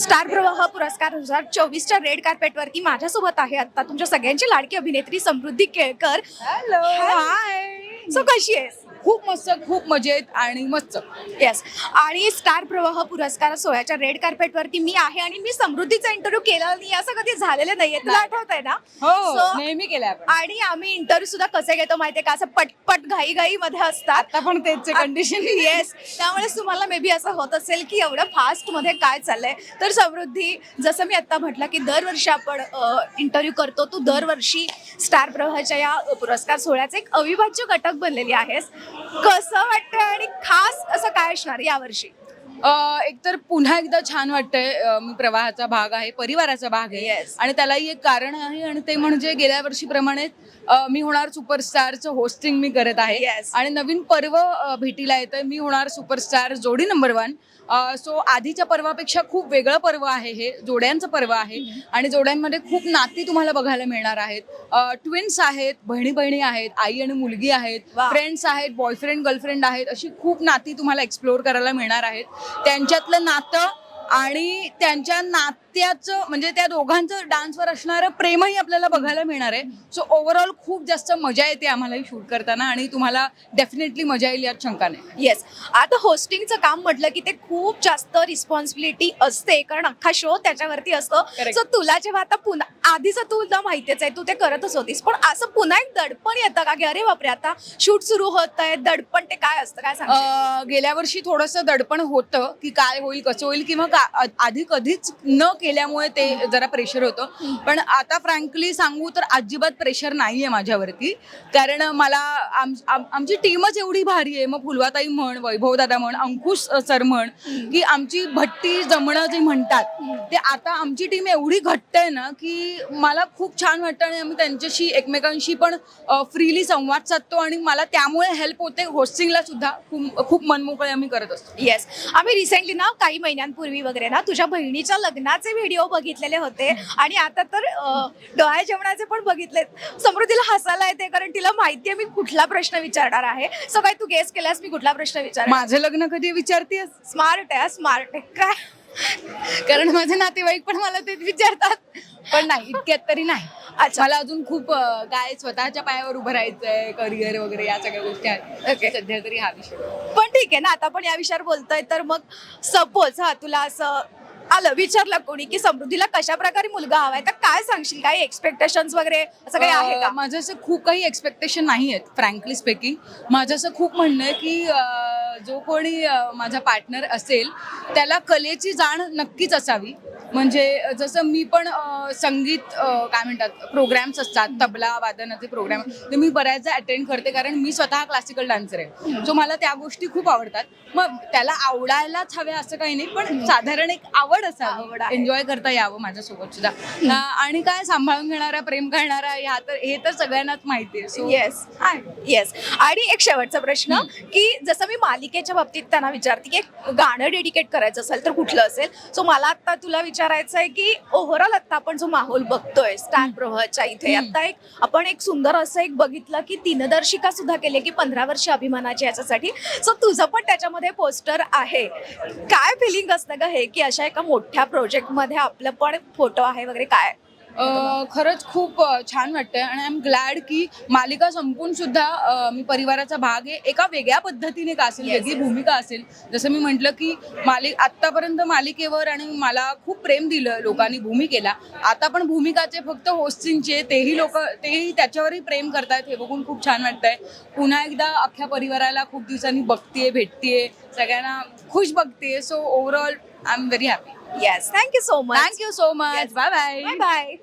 Star प्रवाह पुरस्कार दोन हजार चोवीसच्या रेड कार्पेटवरती माझ्यासोबत आहे आता तुमच्या सगळ्यांची लाडकी अभिनेत्री Samruddhi Kelkar. Hello hi so कशी आहेस? खूप मस्त खूप मजेत आणि मस्त. येस आणि स्टार प्रवाह पुरस्कार सोहळ्याच्या रेड कार्पेटवरती मी आहे आणि मी समृद्धीचा इंटरव्ह्यू केला नाही असं कधी झालेलं नाहीये तुला. आठवत आहे ना? हो नेहमी केलंय आपण. आणि आम्ही इंटरव्ह्यू सुद्धा कसे घेतो माहितीये का? असं पटपट घाई घाई मध्ये असतात. आता पण तेच कंडिशन येस त्यामुळेच तुम्हाला मे बी असं होत असेल की एवढं फास्टमध्ये काय चाललंय. तर समृद्धी जसं मी आता म्हटलं की दरवर्षी आपण इंटरव्ह्यू करतो तू दरवर्षी स्टार प्रवाहाच्या या पुरस्कार सोहळ्याचे एक अविभाज्य घटक बनलेली आहेस. कसं वाटतं आणि खास असं काय असणार यावर्षी? एकतर पुन्हा एकदा छान वाटतंय मी प्रवाहाचा भाग आहे परिवाराचा भाग आहे. Yes. आणि त्यालाही एक कारण आहे आणि ते म्हणजे गेल्या वर्षीप्रमाणे अ, मी होणार सुपरस्टारचं होस्टिंग मी करत आहे. Yes. आणि नवीन पर्व अ, भेटीला येतंय. मी होणार सुपरस्टार जोडी नंबर वन. सो आधीच्या पर्वापेक्षा खूप वेगळं पर्व आहे हे जोड्यांचं पर्व आहे. आणि जोड्यांमध्ये खूप नाती तुम्हाला बघायला मिळणार आहेत. ट्विन्स आहेत बहिणी बहिणी आहेत आई आणि मुलगी आहेत वा. फ्रेंड्स आहेत बॉयफ्रेंड गर्लफ्रेंड आहेत अशी खूप नाती तुम्हाला एक्सप्लोअर करायला मिळणार आहेत. त्यांच्यातलं नातं आणि त्यांच्या नात्याचं म्हणजे त्या दोघांचं डान्सवर असणारं प्रेमही आपल्याला बघायला मिळणार आहे. सो ओव्हरऑल खूप जास्त मजा येते आम्हालाही शूट करताना आणि तुम्हाला डेफिनेटली मजा येईल यात शंका नाही. येस आता होस्टिंगचं काम म्हटलं की ते खूप जास्त रिस्पॉन्सिबिलिटी असते कारण अख्खा शो त्याच्यावरती असतो. सो तुला जेव्हा आता पुन्हा आधीच तुला माहितीच आहे तू ते करतच होतीस. पण असं पुन्हा एक दडपण येतं का की अरे बापरे आता शूट सुरू होत आहे दडपण ते काय असतं? काय सांग गेल्या वर्षी थोडंसं दडपण होतं की काय होईल कसं होईल किंवा का आधी कधीच न केल्यामुळे ते जरा प्रेशर होतं. पण आता फ्रँकली सांगू तर अजिबात प्रेशर नाहीये माझ्यावरती. कारण मला आम- आम- आमची टीमच एवढी भारी आहे. मग फुलवाताई म्हण वैभव दादा म्हण अंकुश सर म्हण की आमची भट्टी जमणं जे म्हणतात ते आता आमची टीम एवढी घट्ट आहे ना की मला खूप छान वाटतं आणि आम्ही त्यांच्याशी एकमेकांशी पण फ्रीली संवाद साधतो आणि मला त्यामुळे हेल्प होते. होस्टिंगला सुद्धा खूप खूप मनमोकळे आम्ही करत असतो. येस आम्ही रिसेंटली ना काही महिन्यांपूर्वी वगैरे ना तुझ्या बहिणीच्या लग्नाचे व्हिडिओ बघितलेले होते. आणि आता तर डोळ्या जेवणाचे पण बघितले समृद्धीला हसायला येते कारण तिला माहितीये मी कुठला प्रश्न विचारणार आहे. सो काय तू गेस केलास मी कुठला प्रश्न विचार माझं लग्न कधी विचारतेस स्मार्ट आहे स्मार्ट आहे. काय? कारण माझे नातेवाईक पण मला तेच विचारतात पण नाही इतक्यात तरी नाही अच्छा. मला अजून खूप अं, काय स्वतःच्या पायावर उभं राहायचंय करिअर वगैरे या सगळ्या गोष्टी आहेत. सध्या तरी हा विषय पण ठीक आहे ना आता आपण या विषयावर बोलतोय तर मग सपोज हा तुला असं आलं विचारलं कोणी की समृद्धीला कशा प्रकारे मुलगा हवाय? तर काय सांगशील? काही एक्सपेक्टेशन वगैरे असं काही आहे का? माझं असं खूप काही एक्सपेक्टेशन नाही आहेत फ्रँकली स्पीकिंग माझं असं खूप म्हणणं आहे की अं, जो कोणी अं, माझा पार्टनर असेल त्याला कलेची जाण नक्कीच असावी. म्हणजे जसं मी पण अं, संगीत अं, काय म्हणतात प्रोग्राम्स असतात तबला वादनाचे प्रोग्राम ते मी बऱ्याचदा अटेंड करते कारण मी स्वतः क्लासिकल डान्सर आहे. सो मला त्या गोष्टी खूप आवडतात. मग त्याला आवडायलाच हव्या असं काही नाही पण साधारण एक आवड आवड असावं. एन्जॉय करता यावं माझ्यासोबत सुद्धा. आणि काय सांभाळून घेणारा प्रेम करणारा ह्या तर हे तर सगळ्यांनाच माहिती आहे. येस येस आणि एक शेवटचा प्रश्न की जसं मी मालिकेच्या बाबतीत त्यांना विचारते की गाणं डेडिकेट करायचं असेल तर कुठलं असेल? सो मला आता तुला विचारायचं आहे की ओव्हरऑल आता आपण जो माहोल बघतोय स्टार प्रवाहाच्या इथे. आता एक आपण एक सुंदर असं एक बघितलं की दिनदर्शिका सुद्धा केली की पंधरा वर्ष अभिमानाची याच्यासाठी. सो तुझं पण त्याच्यामध्ये पोस्टर आहे. काय फिलिंग असतं का हे की अशा एका मोठ्या प्रोजेक्टमध्ये आपलं पण फोटो आहे वगैरे काय? खरंच खूप छान वाटतंय आणि आय एम ग्लॅड की मालिका संपून सुद्धा मी परिवाराचा भाग आहे. एका वेगळ्या पद्धतीने का असेल Yes, वेगळी yes. भूमिका असेल. जसं मी म्हटलं की मालिक आत्तापर्यंत मालिकेवर आणि मला खूप प्रेम दिलं लोकांनी भूमिकेला. आता पण भूमिकाचे फक्त होस्टिंगचे तेही लोक तेही त्याच्यावरही प्रेम करतात हे बघून खूप छान वाटतंय. पुन्हा एकदा अख्ख्या परिवाराला खूप दिवसांनी बघतीये भेटतीये. सगळ्यांना खुश बघतेय. So overall I'm very happy. Yes. Thank you so much. Thank you so much. Yes. Bye bye. Bye bye.